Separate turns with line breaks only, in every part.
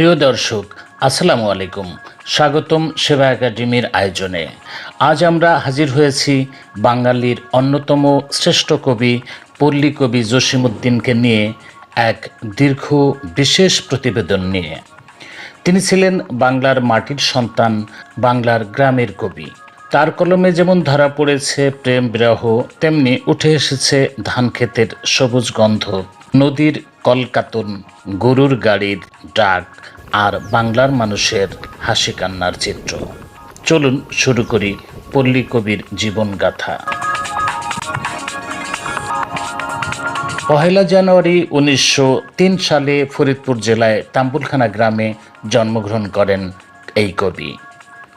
প্রিয় দর্শক, আসসালামু আলাইকুম। স্বাগতম সেবা একাডেমির আয়োজনে। আজ আমরা হাজির হয়েছি বাঙালির অন্যতম শ্রেষ্ঠ কবি পল্লী কবি জসিমুদ্দিনকে নিয়ে এক দীর্ঘ, বিশেষ প্রতিবেদন নিয়ে। তিনি ছিলেন বাংলার মাটির সন্তান, বাংলার গ্রামের কবি। তার কলমে যেমন ধরা পড়েছে প্রেম বিরহ, তেমনি উঠে এসেছে ধান ক্ষেতের সবুজ গন্ধ, নদীর কলকাতন গরুর গাড়ির ডাক আর বাংলার মানুষের হাসি কান্নার চিত্র। চলুন শুরু করি পল্লী কবির জীবনগাথা। পহেলা জানুয়ারি উনিশশো তিন সালে ফরিদপুর জেলায় তাম্বুলখানা গ্রামে জন্মগ্রহণ করেন এই কবি।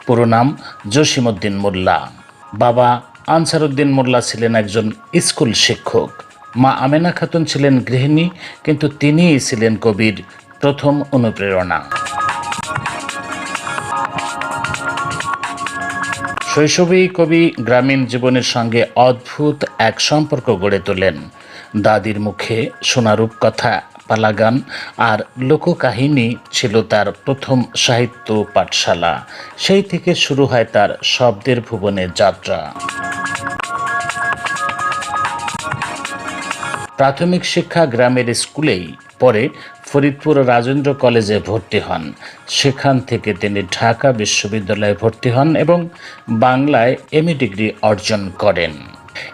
পুরো নাম জসিমউদ্দিন মোল্লা। বাবা আনসারউদ্দিন মোল্লা ছিলেন একজন স্কুল শিক্ষক। মা আমেনা খাতুন ছিলেন গৃহিণী, কিন্তু তিনিই ছিলেন কবির প্রথম অনুপ্রেরণা। শৈশবেই কবি গ্রামীণ জীবনের সঙ্গে অদ্ভুত এক সম্পর্ক গড়ে তোলেন। দাদির মুখে সোনারূপ কথা, পালাগান আর লোককাহিনী ছিল তার প্রথম সাহিত্য পাঠশালা। সেই থেকে শুরু হয় তার শব্দের ভুবনের যাত্রা। প্রাথমিক শিক্ষা গ্রামের স্কুলেই পরে ফরিদপুর রাজেন্দ্র কলেজে ভর্তি হন। সেখান থেকে তিনি ঢাকা বিশ্ববিদ্যালয়ে ভর্তি হন এবং বাংলায় এমএ ডিগ্রি অর্জন করেন।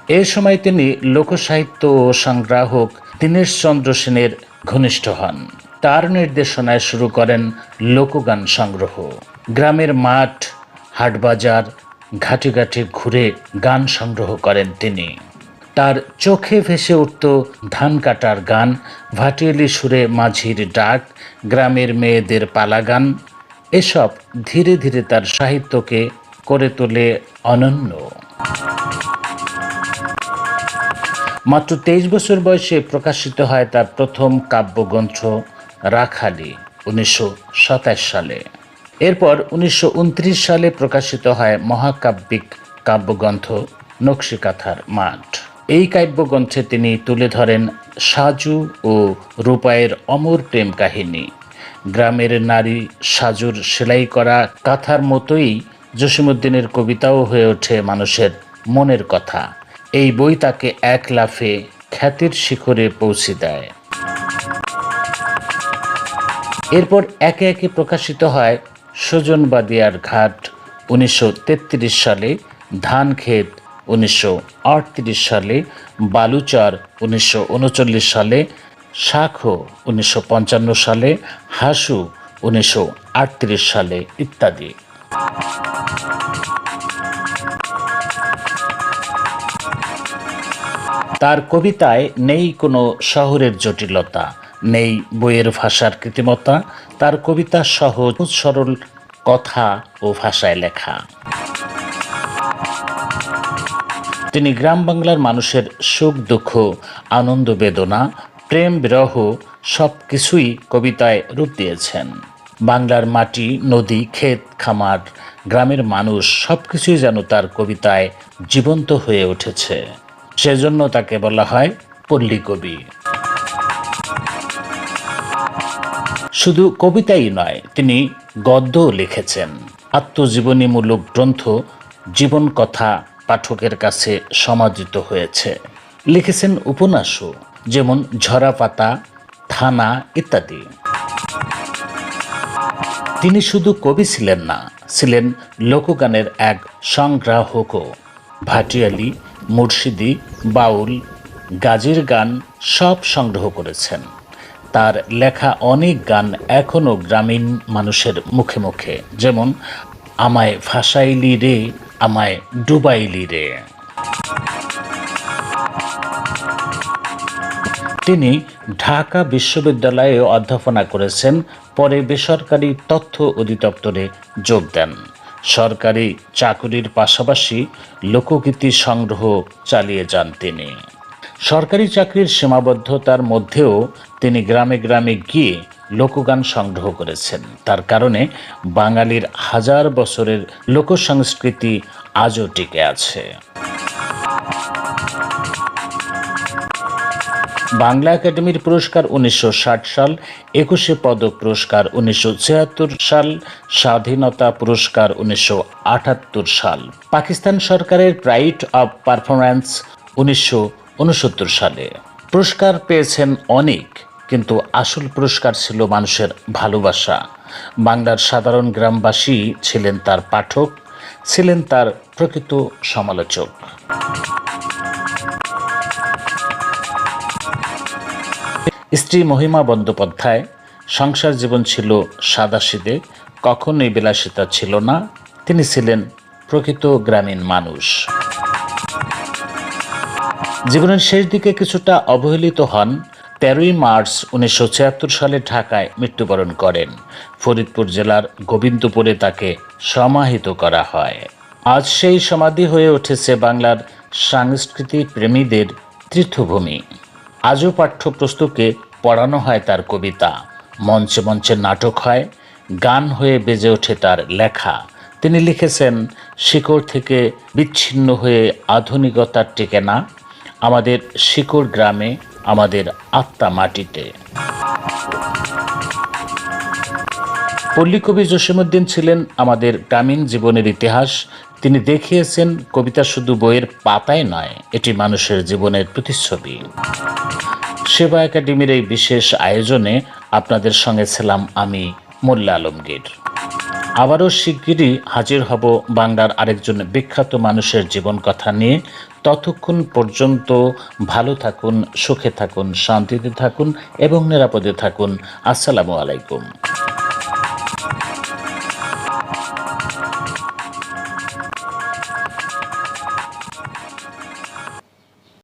এ সময় তিনি লোকসাহিত্য ও সংগ্রাহক দীনেশচন্দ্র সেনের ঘনিষ্ঠ হন। তার নির্দেশনায় শুরু করেন লোকগান সংগ্রহ। গ্রামের মাঠ, হাটবাজার ঘাটে ঘাটে ঘুরে গান সংগ্রহ করেন তিনি। তার চোখে ভেসে উঠত ধান কাটার গান, ভাটিয়ালি সুরে মাঝির ডাক, গ্রামের মেয়েদের পালা গান এসব ধীরে ধীরে তার সাহিত্যকে করে তোলে অনন্য। মাত্র তেইশ বছর বয়সে প্রকাশিত হয় তার প্রথম কাব্যগ্রন্থ রাখালি, উনিশশো সাতাশ সালে। এরপর উনিশশো উনত্রিশ সালে প্রকাশিত হয় মহাকাব্যিক কাব্যগ্রন্থ নকশিকাথার মাঠ। এই কাব্যগ্রন্থে তিনি তুলে ধরেন সাজু ও রূপায়ের অমর প্রেম কাহিনী। গ্রামের নারী সাজুর সেলাই করা কাথার মতোই জসিমুদ্দিনের কবিতাও হয়ে ওঠে মানুষের মনের কথা। এই বই তাকে এক লাফে খ্যাতির শিখরে পৌঁছে দেয়। এরপর একে একে প্রকাশিত হয় সুজনবাদিয়ার ঘাট উনিশশো তেত্রিশ সালে ধান ক্ষেত উনিশশো আটত্রিশ সালে, বালুচর উনিশশো সালে, শাখো উনিশশো সালে, হাসু উনিশশো আটত্রিশ সালে ইত্যাদি। তার কবিতায় নেই কোনো শহরের জটিলতা, নেই বইয়ের ভাষার কৃত্রিমতা তার কবিতা সহজ সরল কথা ও ভাষায় লেখা। তিনি গ্রাম বাংলার মানুষের সুখ, দুঃখ, আনন্দ, বেদনা, প্রেম, বিরহ সব কিছুই কবিতায় রূপ দিয়েছেন। বাংলার মাটি, নদী, ক্ষেত, খামার, গ্রামের মানুষ সব কিছুই যেন তার কবিতায় জীবন্ত হয়ে উঠেছে। সেজন্য তাকে বলা হয় পল্লী কবি। শুধু কবিতাই নয়, তিনি গদ্যও লিখেছেন। আত্মজীবনীমূলক গ্রন্থ জীবন কথা পাঠকের কাছে সমাদৃত হয়েছে। লিখেছেন উপন্যাসও যেমন ঝরা পাতা, থানা ইত্যাদি। তিনি শুধু কবি ছিলেন না, ছিলেন লোকগানের এক সংগ্রাহকও ভাটিয়ালি, মুর্শিদি, বাউল, গাজীর গান সব সংগ্রহ করেছেন। তার লেখা অনেক গান এখনও গ্রামীণ মানুষের মুখে মুখে, যেমন, আমায় ভাসাইলি রে আমায় ডুবাইলি রে তিনি ঢাকা বিশ্ববিদ্যালয়ে অধ্যাপনা করেছেন, পরে বেসরকারি তথ্য অধিদপ্তরে যোগ দেন। সরকারি চাকুরির পাশাপাশি লোকগীতি সংগ্রহ চালিয়ে যান তিনি। সরকারি চাকরির সীমাবদ্ধতার মধ্যেও তিনি গ্রামে গ্রামে গিয়ে লোকগান সংগ্রহ করেছেন। তার কারণে বাঙালির হাজার বছরের লোকসংস্কৃতি আজও টিকে আছে। বাংলা একাডেমির পুরস্কার উনিশশো ষাট সাল, একুশে পদক পুরস্কার উনিশশো ছিয়াত্তর সাল, স্বাধীনতা পুরস্কার উনিশশো আটাত্তর সাল। পাকিস্তান সরকারের প্রাইড অব পারফরম্যান্স উনিশশো উনসত্তর সালে। পুরস্কার পেয়েছেন অনেক কিন্তু আসল পুরস্কার ছিল মানুষের ভালোবাসা। বাংলার সাধারণ গ্রামবাসী ছিলেন তার পাঠক, ছিলেন তার প্রকৃত সমালোচক। স্ত্রী মহিমা বন্দ্যোপাধ্যায়, সংসার জীবন ছিল সাদাসিদে কখনোই বিলাসিতা ছিল না, তিনি ছিলেন প্রকৃত গ্রামীণ মানুষ। জীবনের শেষ দিকে কিছুটা অবহেলিত হন তেরোই মার্চ উনিশশো ছিয়াত্তর সালে ঢাকায় মৃত্যুবরণ করেন। ফরিদপুর জেলার গোবিন্দপুরে তাকে সমাহিত করা হয়। আজ সেই সমাধি হয়ে উঠেছে বাংলার সংস্কৃতি প্রেমীদের তীর্থভূমি। আজও পাঠ্যপুস্তকে পড়ানো হয় তার কবিতা। মঞ্চে মঞ্চে নাটক হয়, গান হয়ে বেজে ওঠে তার লেখা। তিনি লিখেছেন, শিকড় থেকে বিচ্ছিন্ন হয়ে আধুনিকতার টেকে না। আমাদের শিকড় গ্রামে আমাদের আত্মা মাটিতে। পল্লীকবি জসীমউদ্দিন ছিলেন আমাদের গ্রামীণ জীবনের ইতিহাস। তিনি দেখিয়েছেন, কবিতা শুধু বইয়ের পাতায় নয়, এটি মানুষের জীবনের প্রতিচ্ছবি। সেবা একাডেমির এই বিশেষ আয়োজনে আপনাদের সঙ্গে ছিলাম আমি মোল্লা আলমগীর। আবারও শিগগিরই হাজির হব বাংলার আরেকজন বিখ্যাত মানুষের জীবন কথা নিয়ে। ততক্ষণ পর্যন্ত ভালো থাকুন, সুখে থাকুন, শান্তিতে থাকুন এবং নিরাপদে থাকুন। আসসালামু আলাইকুম।